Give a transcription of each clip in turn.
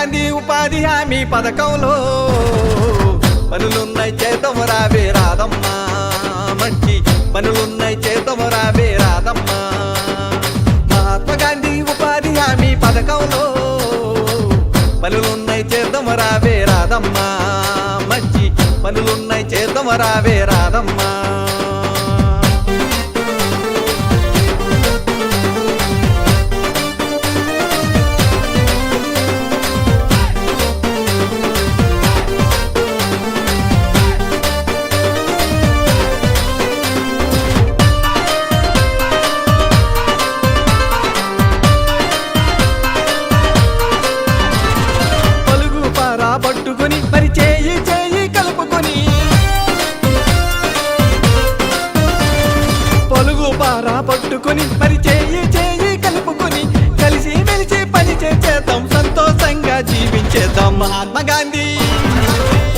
హామీ పథకంలో పనులున్నాయి చేతము రావే రాదమ్మా మంచి పనులున్నాయి చేతము రావే రాదమ్మా మహాత్మా గాంధీ ఉపాధి హామీ పథకంలో పనులున్నాయి చేతము రావే రాదమ్మా మంచి పనులున్నాయి చేతము రావే రాదమ్మా పారా పట్టుకొని మరి చేయి చేయి కలుపుకొని కలిసి మెలిసి పని చేసేద్దాం సంతోషంగా జీవించేద్దాం. మహాత్మా గాంధీ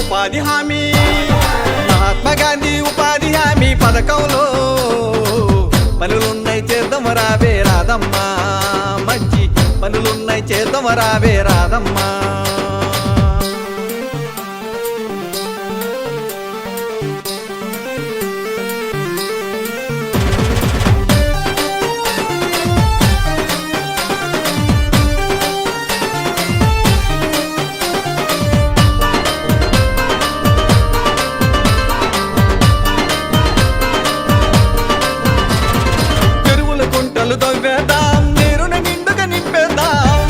ఉపాధి హామీ. మహాత్మా గాంధీ ఉపాధి హామీ పథకంలో పనులున్నాయి చేద్దాం రావే రాదమ్మా మంచి పనులున్నాయి చేద్దాం రావే రాదమ్మా చెరువుల తవ్వేద్దాం నీరుని నిండుగా నింపేద్దాం.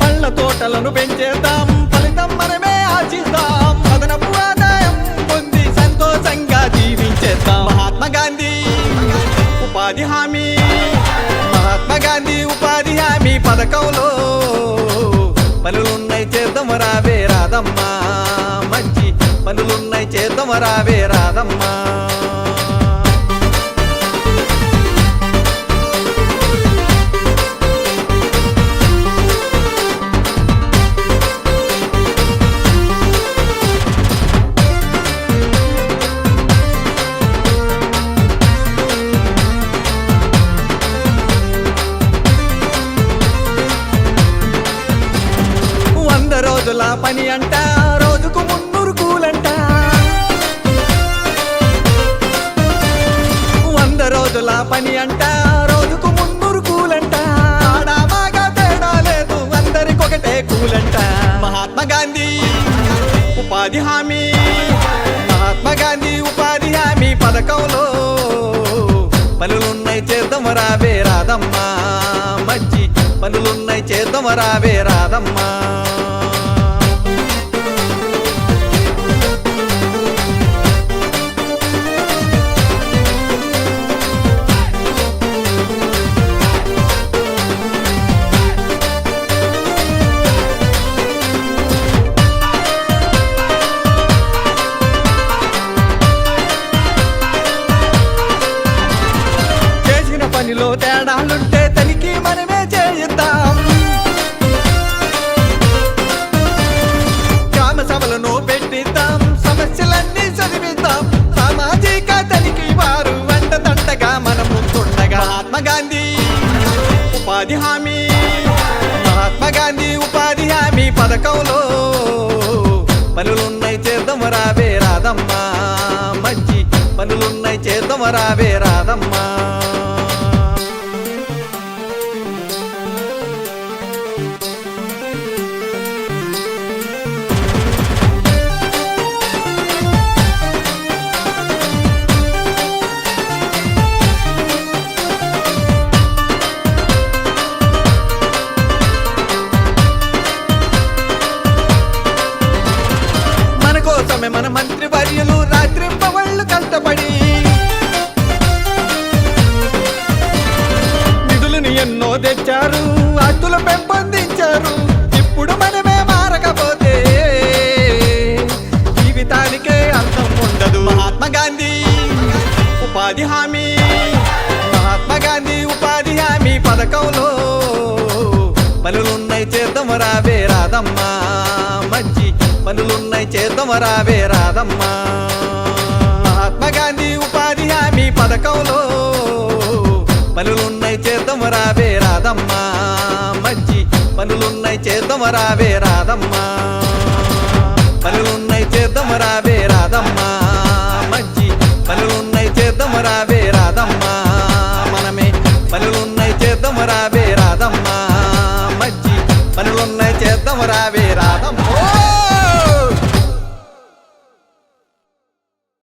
పళ్ళ తోటలను పెంచేద్దాం ఫలితం మనమే ఆశిద్దాం అదనపు ఆదాయం పొంది సంతోషంగా జీవించేద్దాం. మహాత్మా గాంధీ ఉపాధి హామీ. మహాత్మా గాంధీ ఉపాధి హామీ పథకంలో పనులున్నాయి చేద్దాం రావే రాదమ్మా మంచి పనులున్నాయి చేద్దాం రావే రాదమ్మా రోజుల పని అంట రోజుకు మున్నూరు కూలంట. వంద రోజుల పని అంట రోజుకు మున్నూరు కూలంట. ఆడా బాగా తేడా లేదు అందరికొకటే కూలంట. మహాత్మా గాంధీ ఉపాధి హామీ. మహాత్మా గాంధీ ఉపాధి హామీ పథకంలో పనులున్నాయి చేద్దాం రాబే రాదమ్మా మంచి పనులున్నాయి చేద్దాం రావే రాదమ్మా దానిలో తేడాలుంటే తనిఖీ మనమే చేయిద్దాం. గ్రామ సభలను పెట్టిద్దాం సమస్యలన్నీ చదివిద్దాం. సామాజిక తనిఖీ వారు వెంట తంటగా మనం ముందుండగా మహాత్మా గాంధీ ఉపాధి హామీ. మహాత్మా గాంధీ ఉపాధి హామీ పథకంలో పనులున్నాయి చేద్దాం రావే రాదమ్మా మంచి పనులున్నాయి చేద్దాం రావే రాదమ్మా మంత్రి వర్యులు రాత్రింపవళ్ళు కష్టపడి నిధులను ఎన్నో తెచ్చారు అడ్డులు పెంపొందించారు. ఇప్పుడు మనమే మారకపోతే జీవితానికే అర్థం ఉండదు. మహాత్మా గాంధీ ఉపాధి హామీ మహాత్మా గాంధీ ఉపాధి హామీ పథకంలో పనులున్నాయి చేద్దాం రావే రాదమ్మా మంచి పనులున్నాయి చేద్దామరావే రాదమ్మ. మహాత్మాగాంధీ ఉపాధి హామీ పథకంలో పనులున్నాయి చేద్దామరావే రాదమ్మ. మంచి పనులున్నాయి చేద్దామరావే రాదమ్మ. పనులున్నాయి చేద్దామరావే రాదమ్మ. మంచి పనులున్నాయి చేద్దామరావే రాదమ్మ. మనమే పనులున్నాయి చేద్దామరావే